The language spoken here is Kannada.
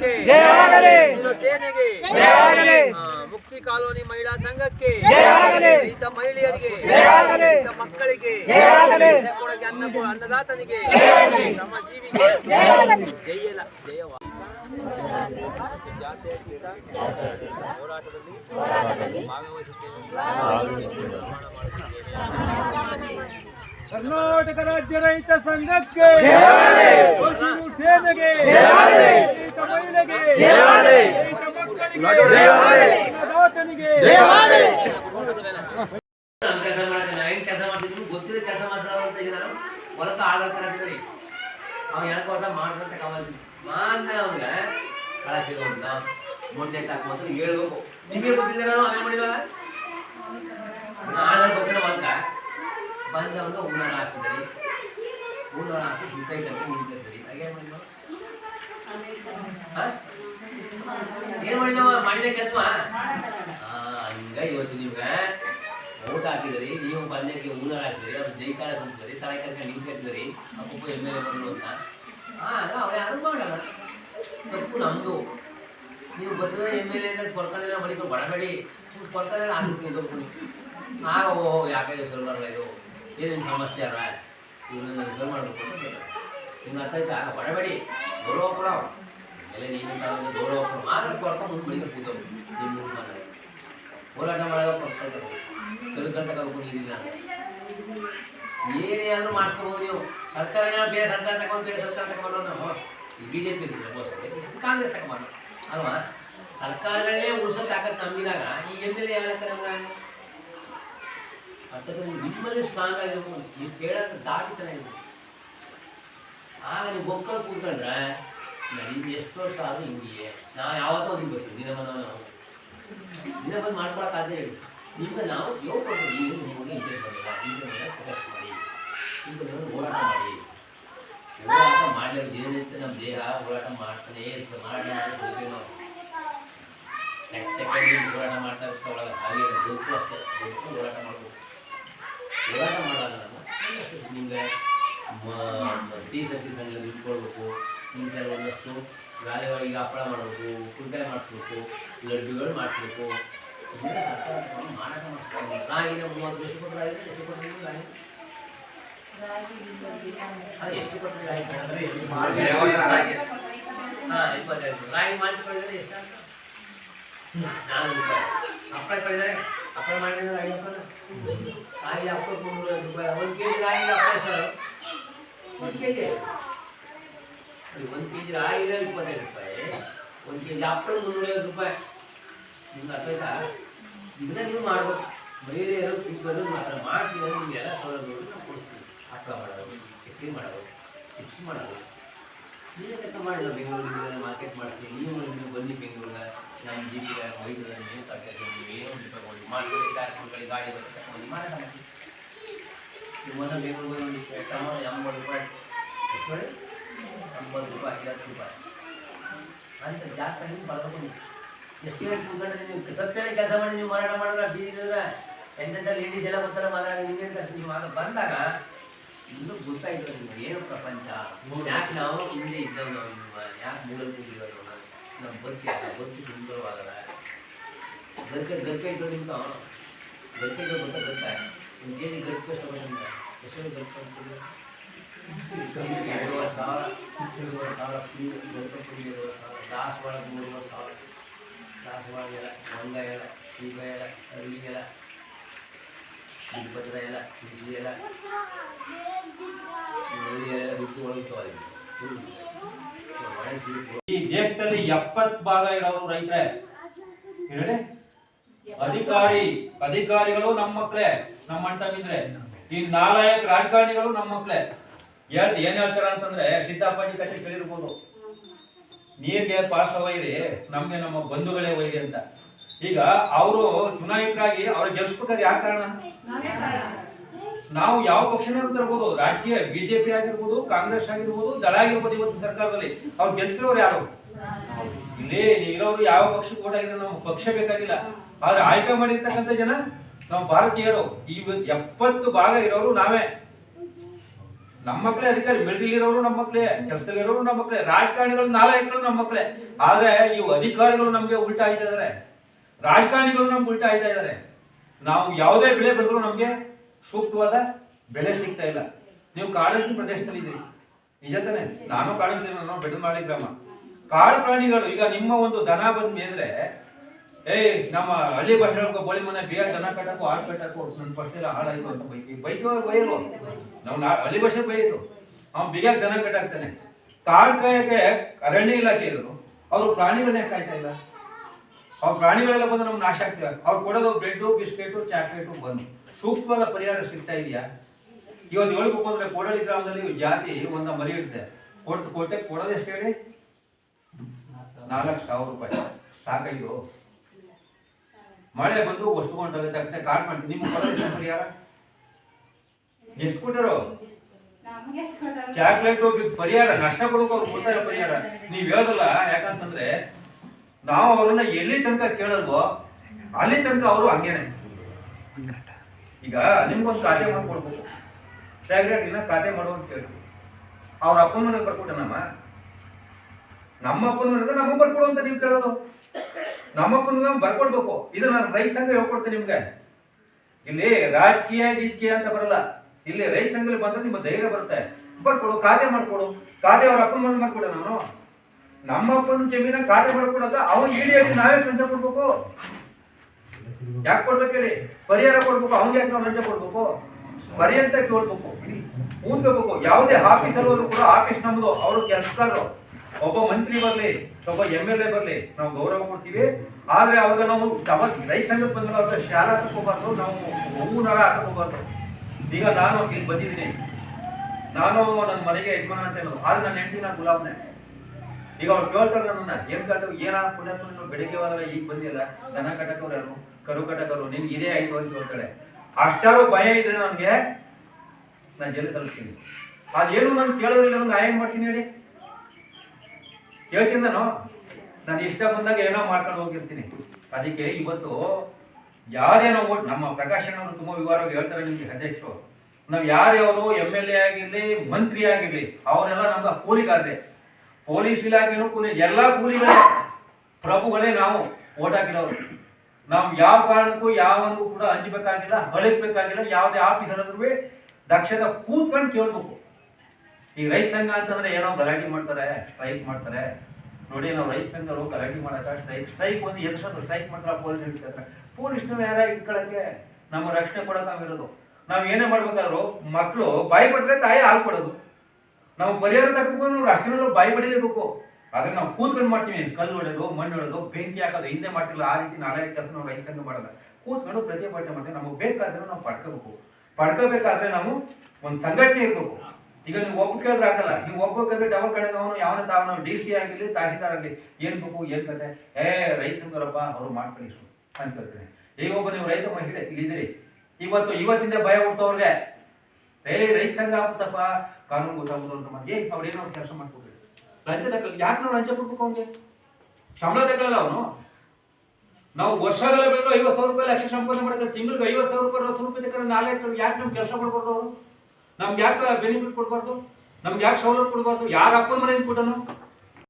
ಸಂಘಕ್ಕೆ. ಜಯವಾಗಲಿ. ಹಸಿರು ಸೇನೆಗೆ. ಜಯವಾಗಲಿ. ಆ, ಮುಕ್ತಿ ಕಾಲೋನಿ ಮಹಿಳಾ ಸಂಘಕ್ಕೆ. ಜಯವಾಗಲಿ. ರೈತ ಮಹಿಳೆಯರಿಗೆ. ಜಯವಾಗಲಿ. ರೈತ ಮಕ್ಕಳಿಗೆ. ಜಯವಾಗಲಿ. ಕೊಡಗೆ ಅನ್ನ ಅನ್ನದಾತನಿಗೆ. ಶ್ರಮಜೀವಿಗೆ ಜಯಲ ಜಯವ. ಜಾತ್ಯತೀತ ಹೋರಾಟದಲ್ಲಿ ಭಾಗವಹಿಸುತ್ತೇನೆ ಕರ್ನಾಟಕ ರಾಜ್ಯ ರೈತ ಸಂಘಕ್ಕೆ ಜಯವಾಗಲಿ. ಹಸಿರು ಸೇನೆಗೆ ಜಯವಾಗಲಿ. ರೈತ ಮಹಿಳೆಗೆ ಜಯವಾಗಲಿ. ರೈತ ಮಕ್ಕಳಿಗೆ ಜಯವಾಗಲಿ. ಅನ್ನದಾತನಿಗೆ ಜಯವಾಗಲಿ. ನಾನು ಕೆಲಸ ಮಾಡ್ತೀನಿ ಹೆಂಗ್ ಕೆಲಸ ಮಾಡ್ತಿದ್ರು ಗೊತ್ತಿಲ್ಲ ಕೆಲಸ ಮಾಡ್ತಾರ ಅಂತ ಈಗ ನಾನು ಹೊಲಕ್ಕೆ ಯಾಕೆ ಮಾಡ್ದಂತ ಮಾಡ್ದೆ ಅವನಿಗೆ ಮುಂದೆ ಹೇಳ್ಬೇಕು ನಿಮಗೆ ಗೊತ್ತಿಲ್ಲ ನಾನು ಅವೇನ್ ಮಾಡಿವಾಗ ನಾನು ಗೊತ್ತಿಲ್ಲ ಬಂದ ಬಂದವನು ಉಣ್ಣಾಣ ಹಾಕಿದ್ರಿ ಉಣ್ಣಾಣ ಹಾಕಿ ಸುತ್ತ ಗಂಟೆ ನಿಂತಿರ್ತೀರಿ. ಹಾಗೇನು ಮಾಡಿದ್ವ? ಏನ್ ಮಾಡಿದವ ಮಾಡಿದ ಕೆಲಸ? ಹಂಗ ಇವತ್ತು ನಿಮ್ಗೆ. ಊಟ ಹಾಕಿದ್ರಿ, ನೀವು ಬಂದರಿಗೆ ಊನಾರ ಹಾಕಿದ್ರಿ, ಅವ್ರು ಜೈಕಾರ ತಂದ್ರಿ ತಲೆ ಕರ್ಕೊಂಡು ನಿಂತಿರ್ತೀರಿ ಅಪ್ಪು ಎಂ ಎಲ್ ಎ ಬಂದ್ರು ಅಂತ. ಅವ್ರು ಯಾರು ಮಾಡಲ್ಲ. ತಪ್ಪು ನಮ್ಮದು ನೀವು ಬರ್ತದೆ ಎಂ ಎಲ್ ಎ ಕೊಡ್ತಾನೆ ಮಡಿಕೊಂಡು ಬಡಬೇಡಿ. ತಪ್ಪು ಆಗ ಓ ಯಾಕೆ ಬರಲ್ಲ ಇದು? ಏನೇನು ಸಮಸ್ಯೆ ಅಲ್ಲ ಇವನ್ನ ರಿಸರ್ವ್ ಮಾಡಬೇಕು ಅಂತ ಕೇಳ ನಿಮ್ಗೆ ಅರ್ಥ ಆಯ್ತಾ? ಹೊರಬೇಡಿ. ಗೌರವ ಕೊಡೋ ಮೇಲೆ ನೀನು ಗೌರವ ಕೊಡ ಮಾತ್ರ ಕೊಡ್ಕೊಂಡು ಮುಂದೆ ಬಳಿಕ ಕೂತವ್ರು ನಿಮ್ಮ ಮುಂದೆ ಮಾತಾಡಿ ಹೋರಾಟ ಮಾಡೋದಕ್ಕೆ ಕೊಡ್ತಾರೆ ಕಲ್ಕಂತ ಕರ್ಕೊಂಡಿದ್ದೀನ ಏನೇ ಆದರೂ ಮಾಡಿಸ್ಕೋಬೋದು ನೀವು. ಸರ್ಕಾರನೇ ಬೇರೆ ಸರ್ಕಾರ ತಗೊಂಡು, ಬೇರೆ ಸರ್ಕಾರ ತಗೊಂಡು ನಾವು ಬಿ ಜೆ ಪಿ ಕಾಂಗ್ರೆಸ್ ತಗೊಂಡು ಅಲ್ವಾ? ಸರ್ಕಾರಗಳೇ ಉಳ್ಸೋಕೆ ಆಗತ್ತೆ ನಂಬಿದಾಗ ಈ ಎಂ ಎಲ್ ಎ ಯಾರಕ್ಕೆ ನೀವು ನಿಮ್ಮಲ್ಲಿ ಸ್ಟ್ರಾಂಗ್ ಆಗಿರ್ಬೋದು ನೀವು ಕೇಳೋದು ದಾಟಿ ಚೆನ್ನಾಗಿರ್ಬೋದು ಆಗ ನೀವು ಬೊಕ್ಕಲ್ಲಿ ಕೂತ್ಕೊಂಡ್ರೆ ನಿಮ್ಗೆ ಎಷ್ಟು ವರ್ಷ ಆದರೂ ಹಿಂಗೆ ನಾವು ಯಾವತ್ತೋ ಹಿಂಗೆ ಬರ್ತೀವಿ. ದಿನ ಬಂದ ನಾವು. ದಿನ ಬಂದು ಮಾಡ್ಕೊಳಕ್ಕೆ ಆಗದೆ ಹೇಳಿ ನಿಮ್ಗೆ ನಾವು ಯೋಗ ನೀವು ನಿಮಗೆ ಇಂಟ್ರೆಸ್ಟ್ ಬರಲ್ಲ ನಿಮ್ಮ ಮೇಲೆ ಫೋಕಸ್ ಮಾಡಿ. ನಿಮ್ಮ ಮೇಲೆ ಹೋರಾಟ ಮಾಡಿ. ಹೋರಾಟ ಮಾಡಲಿ ದಿನನಿತ್ಯ ನಮ್ಮ ದೇಹ ಹೋರಾಟ ಮಾಡ್ತಾನೆ ಮಾಡಿ ಮಾಡಿ ನಾವು. ಸೆಕೆಂಡ್ ಹೋರಾಟ ಮಾಡ್ತಾ ಇರ್ತಾ ಒಳಗೆ ಹಾಗೆ ಬದುಕು ಅಷ್ಟೇ. ಗೊತ್ತು ಹೋರಾಟ ಮಾಡ್ಬೇಕು ಹೋರಾಟ ನಾನು ನಿಮಗೆ ಟೀ ಸತಿ ಸಂಘ ನಿಂತ್ಕೊಳ್ಬೇಕು ನಿಮ್ಮ ಒಂದಷ್ಟು ಗಾಳಿ ಒಳಗೆ ಹಪ್ಪಳ ಮಾಡಬೇಕು ಕುಡ್ಡೆ ಮಾಡಿಸ್ಬೇಕು ಲಡ್ಡುಗಳು ಮಾಡಿಸ್ಬೇಕು. ಇದೆಲ್ಲ ಸರ್ಕಾರ ಮಾರಾಟ ಮಾಡಿಸ್ಕೊಂಡು ರಾಗಿನ ಮೂವತ್ತು ಎಷ್ಟು ಕೊಟ್ಟರೆ ಆಗಿದೆ ಎಷ್ಟು ಕೊಟ್ಟರೆ ಇಲ್ಲ ರಾಗಿ ಅದು ಎಷ್ಟು ಕೊಟ್ಟರೆ ರಾಗಿ ಅಂದರೆ? ಹಾಂ ಇಪ್ಪತ್ತೈದು. ರಾಗಿ ಮಾಡಿಸ್ಕೊಂಡಿದ್ರೆ ಎಷ್ಟು ನಾನ್ನೂರು ರೂಪಾಯಿ. ಹಪ್ಪಳ ಕಳಿದರೆ ಹಪ್ಪಳ ಮಾಡಿದ್ರೆ ಐವತ್ತು ರಾಗಿ ಹಪ್ಪಳಕ್ಕೆ ಮುನ್ನೂರೈವತ್ತು ರೂಪಾಯಿ ಒಂದು ಕೆ ಜಿ ಹಪ್ಪಳ ಸರ್. ಒಂದು ಕೆ ಜಿ ಒಂದು ಕೆ ಜಿ ರಾಗಿಗೆ ಇಪ್ಪತ್ತೈದು ರೂಪಾಯಿ. ಒಂದು ಕೆ ಜಿ ಹಪ್ಪಳ ಮುನ್ನೂರೈವತ್ತು ರೂಪಾಯಿ. ನಿಮ್ಗೆ ಅರ್ಥ ಇದನ್ನ ನೀವು ಮಾಡ್ಬೇಕು. ಮಹಿಳೆಯರು ಪಿಚ್ಚರು ಮಾತ್ರ ಮಾಡ್ತೀನಿ ನಿಮ್ಗೆ ಎಲ್ಲ ಸೌಲಭ್ಯಗಳು ನಾವು ಕೊಡ್ತೀವಿ. ಹಪ್ಪಳ ಮಾಡೋದು ಚಕ್ಲಿ ಮಾಡೋದು ಚಿಪ್ಸ್ ಮಾಡೋದು ನೀವೇ ಲೆಕ್ಕ ಮಾಡಿಲ್ಲ ಬೆಂಗಳೂರಿನ ಮಾರ್ಕೆಟ್ ಮಾಡ್ತೀವಿ. ನೀವು ನೀವು ಬನ್ನಿ ಬೆಂಗಳೂರಿಗೆ ನಮ್ಮ ಜಿ ಮೈದೂರಲ್ಲಿ ಏನು ತರಕಾರಿ ಏನು ಮಾಡಿ ಕಾರ್ಯಕ್ರಮಗಳಿಗೆ ಗಾಡಿ ಬರುತ್ತೆ. ಮಾಡ್ತೀವಿ ನೀವು ಮೊನ್ನೆ ಬೆಂಗಳೂರಿಗೆ रुपये ಕ್ರಮ ಎಂಬತ್ತು ರೂಪಾಯಿ ಅಂತ ಜಾಸ್ತಿ ನೀವು ಬರ್ಬೇಕು ಎಷ್ಟು ನೀವು ಸತ್ಯನೇ ಕೆಲಸ ಮಾಡಿ ನೀವು ಮಾರಾಟ ಮಾಡಿದ್ರೆ ಬೀದಿದ್ರೆ ಎಂತೆಂಥ ಲೇಡೀಸ್ ಎಲ್ಲ ಬರ್ತಾರೆ ಮಾರಾಟ ಕಷ್ಟ ನೀವು ಆಗ ಬಂದಾಗ ಇನ್ನೂ ಗೊತ್ತಾಯ್ತು ನಿಮ್ಗೆ ಏನು ಪ್ರಪಂಚ ಯಾಕೆ ನಾವು ಹಿಂದೆ ಇದ್ದವು ನಾವು ಯಾಕೆ ಮೂಲ ನಾವು ನಮ್ಮ ಬದುಕಿ ಬದುಕಿ ಸುಂದರವಾಗಲ್ಲ ಗರ್ಕೆ ಗರ್ಕೆ ಇದ್ದು ನಿಮ್ಗೆ ಬರ್ತಾ ಗೊತ್ತಾ ಗೊತ್ತಾ ಕಷ್ಟ ಕೆ ಜಿ ಗರ್ಕೆ ಎಷ್ಟು ಅಂತಿಲ್ಲ ಎರಡೂವರೆ ಸಾವಿರ ಎರಡೂವರೆ ಸಾವಿರ ಗರ್ಕೆ ಪುಡಿ ಎರಡೂವರೆ ಸಾವಿರ ದಾಸವಾಳ ಮೂರುವರೆ ಮಂಗ ಎಲ್ಲ ಸೀಬ ಈ ದೇಶದಲ್ಲಿ ಎಪ್ಪತ್ತು ಭಾಗ ಇರೋರು ರೈತರೇ. ಹೇಳಿ. ಅಧಿಕಾರಿ, ಅಧಿಕಾರಿಗಳು ನಮ್ಮ ಮಕ್ಕಳೇ ನಮ್ಮ ತಮ್ಮಿದ್ರೆ ಈ ನಾಲಾಯಕ ರಾಜಕಾರಣಿಗಳು ನಮ್ಮ ಮಕ್ಕಳೇ ಹೇಳ್, ಏನ್ ಹೇಳ್ತಾರ ಅಂತಂದ್ರೆ ಸಿದ್ದಾಪಾಜಿ ಕಥೆ ಕೇಳಿರ್ಬೋದು. ನೀರ್ಗೆ ಪಾಸ್ ಒಯ್ರಿ ನಮ್ಗೆ ನಮ್ಮ ಬಂಧುಗಳೇ ಒಯ್ರಿ ಅಂತ. ಈಗ ಅವರು ಚುನಾಯಿತರಾಗಿ ಅವ್ರ ಗೆಲ್ಸ್ಬೇಕಾದ್ರೆ ಯಾವ ಕಾರಣ? ನಾವು ಯಾವ ಪಕ್ಷನ ತರ್ಬೋದು. ರಾಜಕೀಯ ಬಿಜೆಪಿ ಆಗಿರ್ಬೋದು, ಕಾಂಗ್ರೆಸ್ ಆಗಿರ್ಬೋದು, ದಳ ಆಗಿರ್ಬೋದು ಇವತ್ತು ಸರ್ಕಾರದಲ್ಲಿ. ಅವ್ರು ಗೆಲ್ತಿರೋರು ಯಾರು? ಇಲ್ಲೇ ಇರೋರು ಯಾವ ಪಕ್ಷಕ್ಕೆ ಆಗಿರೋ ನಮ್ಗೆ ಪಕ್ಷ ಬೇಕಾಗಿಲ್ಲ. ಆದ್ರೆ ಆಯ್ಕೆ ಮಾಡಿರ್ತಕ್ಕಂಥ ಜನ ನಾವು ಭಾರತೀಯರು. ಈ ಎಪ್ಪತ್ತು ಭಾಗ ಇರೋರು ನಾವೇ. ನಮ್ಮ ಮಕ್ಕಳೇ ಅಧಿಕಾರಿ ಮಿಲಿಟರಿಲಿರೋರು ನಮ್ಮ ಮಕ್ಕಳೇ ಕೆಲಸದಲ್ಲಿರೋರು ನಮ್ಮ ಮಕ್ಕಳೇ, ರಾಜಕಾರಣಿಗಳು ನಾಲ್ಕು ನಮ್ಮ ಮಕ್ಕಳೇ. ಆದ್ರೆ ಇವು ಅಧಿಕಾರಿಗಳು ನಮಗೆ ಉಲ್ಟಾ ಆಯ್ತಾ ಇದಾರೆ. ರಾಜಕಾರಣಿಗಳು ನಮ್ಗೆ ಉಲ್ಟಾ ಆಯ್ತಾ ಇದಾರೆ. ನಾವು ಯಾವುದೇ ಬೆಳೆ ಬೆಳೆದ್ರು ನಮಗೆ ಸೂಕ್ತವಾದ ಬೆಲೆ ಸಿಗ್ತಾ ಇಲ್ಲ. ನೀವು ಕಾಡು ಪ್ರದೇಶದಲ್ಲಿ ಇದ್ದೀರಿ. ನಿಜ ತಾನೆ? ನಾನು ಕಾಡಂಚಿನ ನಾನು ಮಾಡಿ ಗ್ರಾಮ. ಕಾಡು ಪ್ರಾಣಿಗಳು, ಈಗ ನಿಮ್ಮ ಒಂದು ದನ ಬಂದ್ ಏಯ್, ನಮ್ಮ ಹಳ್ಳಿ ಭಾಷೆ ಬೋಳಿ ಮನೆ ಬೇಗ ದನ ಕಟ್ಟಕ್ಕೂ ಹಾಡು ಕಟ್ಟಕ್ಕೂ ನನ್ನ ಫಸ್ಟ್ ಹಾಳಾಯ್ತು ಅಂತ ಬೈತಿ. ಬೈತು ಬೈಯಲ್ವ ನಾವು ನಾ ಹಳ್ಳಿ ಭಾಷೆ ಬೈಯೋದು. ಅವ್ನು ಬಿಗ್ಯಾಗ ದನ ಕಟ್ಟಾಕ್ತಾನೆ. ಕಾಡು ಕಾಯಕ್ಕೆ ಅರಣ್ಯ ಇಲಾಖೆ ಇರೋದು. ಅವರು ಪ್ರಾಣಿಗಳನ್ನೇ ಕಾಯ್ತಾ ಇಲ್ಲ? ಅವ್ರ ಪ್ರಾಣಿಗಳೆಲ್ಲ ಬಂದು ನಮ್ಗೆ ನಾಶ ಆಗ್ತೀವಿ. ಅವ್ರು ಕೊಡೋದು ಬ್ರೆಡ್ಡು ಬಿಸ್ಕೆಟು ಚಾಕ್ಲೇಟು ಬಂದು. ಸೂಕ್ತವಾದ ಪರಿಹಾರ ಸಿಗ್ತಾ ಇದೆಯಾ? ಇವತ್ತು ಹೇಳ್ಬೇಕು ಅಂದ್ರೆ ಕೋಡಳಿ ಗ್ರಾಮದಲ್ಲಿ ಜಾತಿ ಒಂದು ಮರಿ ಇರುತ್ತೆ ಕೊಡ್ತು ಕೊಟ್ಟೆ ಕೊಡೋದೆಷ್ಟು ಹೇಳಿ? ನಾಲ್ಕು ಸಾವಿರ ರೂಪಾಯಿ. ಸಾಕೈದು ಮಳೆ ಬಂದು ಒಸ್ಕೊಂಡಲ್ಲ ತಕ್ಷಣ ಕಾರ್ಡ್ ಮಾಡ್ತೀನಿ ನಿಮ್ಮ ಕೊಡೋದು ಪರಿಹಾರ ಎಷ್ಟು ಕೊಟ್ಟರು? ಚಾಕ್ಲೇಟ್ ಪರಿಹಾರ ನಷ್ಟ ಕೊಡೋಕೆ ಅವ್ರು ಕೊಡ್ತಾರೆ ಪರಿಹಾರ. ನೀವು ಹೇಳೋದಲ್ಲ ಯಾಕಂತಂದ್ರೆ ನಾವು ಅವ್ರನ್ನ ಎಲ್ಲಿ ತನಕ ಕೇಳಲ್ವೋ ಅಲ್ಲಿ ತನಕ ಅವರು ಹಂಗೇನೆ. ಈಗ ನಿಮ್ಗೊಂದು ಖಾತೆ ಮಾಡ್ಕೊಡ್ಬೇಕು. ಸೆಕ್ರೆಟರಿನ ಖಾತೆ ಮಾಡು ಅಂತ ಕೇಳಿ ಅವ್ರ ಅಪ್ಪನ ಮನೆಗೆ ಬರ್ಕೊಟ್ಟ ನಮ್ಮ ಅಪ್ಪನ ಮನೆಗೆ ನಮ್ಮ ಬರ್ಕೊಡು ಅಂತ ನೀವು ಕೇಳೋದು. ನಮ್ಮ ಅಪ್ಪನ ನಾವು ಬರ್ಕೊಡ್ಬೇಕು. ಇದು ನಾನು ರೈತ ಸಂಘ ಹೇಳ್ಕೊಡ್ತೇನೆ ನಿಮ್ಗೆ. ಇಲ್ಲಿ ರಾಜಕೀಯ ಗೀಜಕೀಯ ಅಂತ ಬರಲ್ಲ. ಇಲ್ಲಿ ರೈತ ಸಂಘದಲ್ಲಿ ಬಂದ್ರೆ ನಿಮ್ಮ ಧೈರ್ಯ ಬರುತ್ತೆ. ಬರ್ಕೊಡು, ಖಾತೆ ಮಾಡ್ಕೊಡು. ಖಾತೆ ಅವ್ರ ಅಪ್ಪನ ಮನೆ ಮಾಡ್ಕೊಡ ನಾನು. ನಮ್ಮ ಅಪ್ಪನ ಜಮೀನ ಖಾತೆ ಮಾಡ್ಕೊಡೋದ ಅವನ್ ಇಡಿಯಾಗಿ ನಾವೇ ಲಂಚ ಕೊಡ್ಬೇಕು. ಯಾಕೆ ಕೊಡ್ಬೇಕು ಹೇಳಿ? ಪರಿಹಾರ ಕೊಡ್ಬೇಕು ಅವ್ನಿಗೆ ಯಾಕೆ ನಾವು ಲಂಚ ಕೊಡ್ಬೇಕು? ಪರ್ಯಂತ ಕೇಳ್ಬೇಕು. ಕೂತ್ಕೋಬೇಕು. ಯಾವುದೇ ಆಫೀಸಲ್ಲಿ ಹೋದ್ರು ಕೂಡ ಆಫೀಸ್ ನಮ್ದು, ಅವರು ಕೆಲಸಗಾರರು. ಒಬ್ಬ ಮಂತ್ರಿ ಬರಲಿ, ಒಬ್ಬ ಎಂ ಎಲ್ ಎ ಬರಲಿ, ನಾವು ಗೌರವ ಕೊಡ್ತೀವಿ. ಆದರೆ ಅವಾಗ ನಾವು ತಮ್ಮ ರೈತ ಸಂಘಕ್ಕೆ ಬಂದ್ರೆ ಅವ್ರ ಶಾಲಾ ಹಾಕೋಬಾರ್ದು ನಾವು ಹೂವು ನರ ಹಾಕೋಬಾರ್ದು ಈಗ ನಾನು ಇಲ್ಲಿ ಬಂದಿದ್ದೀನಿ. ನಾನು ನನ್ನ ಮನೆಗೆ ಯಜಮಾನ ಅಂತ ಹೇಳೋದು. ಆದ್ರೆ ನನ್ನ ಹೆಂಡತಿ ನಾನು ಗುಲಾಬ್ನೆ. ಈಗ ಅವ್ರು ಕೇಳ್ತಾರೆ ನನ್ನ ಏನ್ ಕಟ್ಟ ಏನ ಪುಣ್ಯಾತ್ಮ ಬೆಳಿಗ್ಗೆ ಹೋದ್ರೆ ಈಗ ಬಂದಿಲ್ಲ? ದನ ಕಟ್ಟಕವ್ರು ಯಾರು? ಕರು ಕಟ್ಟಕ್ಕವ್ರು ನಿನ್ಗೆ ಇದೇ ಆಯ್ತು ಅಂತ ಹೇಳ್ತಾಳೆ ಅಷ್ಟಾರು ಭಯ ಇದ್ರೆ ನನಗೆ, ನಾನು ಜಲ್ಲಿ ತಲುಪ್ತೀನಿ. ಅದೇನು ನಾನು ಕೇಳೋದಿಲ್ಲ ನಾನು ಏನ್ ಮಾಡ್ತೀನಿ ಹೇಳಿ? ಕೇಳ್ತೀನಿ ನಾನು ನಾನು ಇಷ್ಟ ಬಂದಾಗ ಏನೋ ಮಾಡ್ಕೊಂಡು ಹೋಗಿರ್ತೀನಿ. ಅದಕ್ಕೆ ಇವತ್ತು ಯಾರೇನೋ ಓಟ್ ನಮ್ಮ ಪ್ರಕಾಶ್ ತುಂಬ ವಿವರವಾಗಿ ಹೇಳ್ತಾರೆ ನಿಮ್ಗೆ ಅಧ್ಯಕ್ಷರು. ನಾವು ಯಾರ್ಯಾವರು ಎಂ ಎಲ್ ಎ ಆಗಿರಲಿ, ಮಂತ್ರಿ ಆಗಿರಲಿ, ಅವರೆಲ್ಲ ನಮ್ಮ ಕೂಲಿಗಾರರೇ. ಪೊಲೀಸ್ ಇಲಾಖೆನೂ ಕೂಲಿ, ಎಲ್ಲ ಕೂಲಿಗಳೇ. ಪ್ರಭುಗಳೇ ನಾವು ಓಟ್ ಹಾಕಿರೋರು. ನಾವು ಯಾವ ಕಾರಣಕ್ಕೂ ಯಾವನಿಗೂ ಕೂಡ ಹಂಚಬೇಕಾಗಿಲ್ಲ ಹೊಳಕ್ಬೇಕಾಗಿಲ್ಲ ಯಾವುದೇ ಆಫೀಸರ್ ಆದ್ರೂ ದಕ್ಷತೆ ಕೂತ್ಕೊಂಡು ಕೇಳ್ಬೇಕು. ಈ ರೈತ ಸಂಘ ಅಂತಂದ್ರೆ ಏನೋ ಗಲಾಟೆ ಮಾಡ್ತಾರೆ ಸ್ಟ್ರೈಕ್ ಮಾಡ್ತಾರೆ. ನೋಡಿ ನಾವು ರೈತ ಸಂಘರು ಗಲಾಟೆ ಮಾಡಕ ಸ್ಟ್ರೈಕ್ ಸ್ಟ್ರೈಕ್ ಒಂದು ಎದುರಿಸೋದು ಸ್ಟ್ರೈಕ್ ಮಾಡ್ತಾರೆ ಪೊಲೀಸ್ ಹಿಡಿತಾರೆ ಪೊಲೀಸ್ನ ಯಾರ ಇಟ್ಕೊಳಕ್ಕೆ ನಮ್ಮ ರಕ್ಷಣೆ ಕೊಡಕ್ಕಾಗಿರೋದು ನಾವು ಏನೇ ಮಾಡ್ಬೇಕಾದ್ರು ಮಕ್ಕಳು ಬಾಯಿ ಪಟ್ರೆ ತಾಯಿ ಹಾಲು ಕೊಡೋದು. ನಾವು ಪರಿಹಾರ ತಗೊಂಡು ನಾವು ಬಾಯಿ ಬಡಿಲೇಬೇಕು ಆದ್ರೆ ನಾವು ಕೂತ್ಕೊಂಡು ಮಾಡ್ತೀವಿ, ಕಲ್ಲು ಹೊಡೆದು, ಮಣ್ಣು ಹೊಡೆದು, ಬೆಂಕಿ ಹಾಕೋದು, ಹಿಂದೆ ಮಾಡ್ತಿಲ್ಲ, ಆ ರೀತಿ ನಾಳೆ ಕೆಲಸ ನಾವು ರೈತ ಸಂಘ ಮಾಡಲ್ಲ. ಕೂತ್ಕೊಂಡು ಪ್ರತಿಭಟನೆ ಮಾಡ್ತೀವಿ, ನಮಗೆ ಬೇಕಾದ್ರೆ ನಾವು ಪಡ್ಕೋಬೇಕು. ಪಡ್ಕೋಬೇಕಾದ್ರೆ ನಾವು ಒಂದು ಸಂಘಟನೆ ಇರ್ಬೇಕು. ಈಗ ನೀವು ಒಬ್ಬ ಕೇಳಿದ್ರೆ ಆಗಲ್ಲ. ನೀವು ಒಬ್ಬ ಡಬಲ್ ಕಡೆ ಅವನು ಯಾವನ ತಾವ ಡಿ ಸಿ ಆಗಿರ್ಲಿ ತಹಸೀಲ್ದಾರ್ ಏನ್ ಬೇಕು, ಏನ್ ಕತೆ? ಏ ರೈತ ಸಂಘರಪ್ಪ ಅವ್ರು ಮಾಡ್ಕೊಳ್ಳಿ ಅಂತ ಹೇಳ್ತೀನಿ. ಈಗ ಒಬ್ಬ ನೀವು ರೈತ ಮಹಿಳೆ ಇಲ್ಲಿದ್ದೀರಿ ಇವತ್ತು, ಇವತ್ತಿಂದ ಭಯ ಹುಟ್ಟವ್ರಿಗೆ ಏ ರೈತ ಸಂಘ ಆಗುತ್ತಪ್ಪ ಕಾನೂನು ಗೊತ್ತಾಗ್ಬೋದು ಅಂತ ಮಾಡಿ ಏ ಅವ್ರೇನೋ ಕೆಲಸ ಮಾಡ್ಕೊಡ್ರಿ. ಲಂಚ ತಗೊಳ್ಳಿ. ಯಾಕೆ ನಾವು ಲಂಚ ಕೊಡ್ಬೇಕು ಅವ್ನಿಗೆ? ಸಂಬಳ ತಗೊಳ್ಳಲ್ಲ ಅವನು. ನಾವು ವರ್ಷಗಳ ಬೇಕು ಐವತ್ತು ಸಾವಿರ ರೂಪಾಯಿ ಲಕ್ಷ ಸಂಪಾದನೆ ಮಾಡಿದ್ರೆ ತಿಂಗಳಿಗೆ ಐವತ್ತು ಸಾವಿರ ರೂಪಾಯಿ, ಅರವತ್ತು ರೂಪಾಯಿ ನಾಲ್ಕು ಯಾಕೆ ನಮ್ಗೆ ಕೆಲಸ ಮಾಡ್ಕೊಡ್ರು ಅವರು? ನಮ್ಗೆ ಯಾಕೆ ಬೆನಿಫಿಟ್ ಕೊಡಬಾರ್ದು? ನಮ್ಗೆ ಯಾಕೆ ಸೌಲಭ್ಯ ಕೊಡಬಾರ್ದು? ಯಾರು ಅಪ್ಪನ ಮನೆಯಿಂದ ಕೊಟ್ಟನು?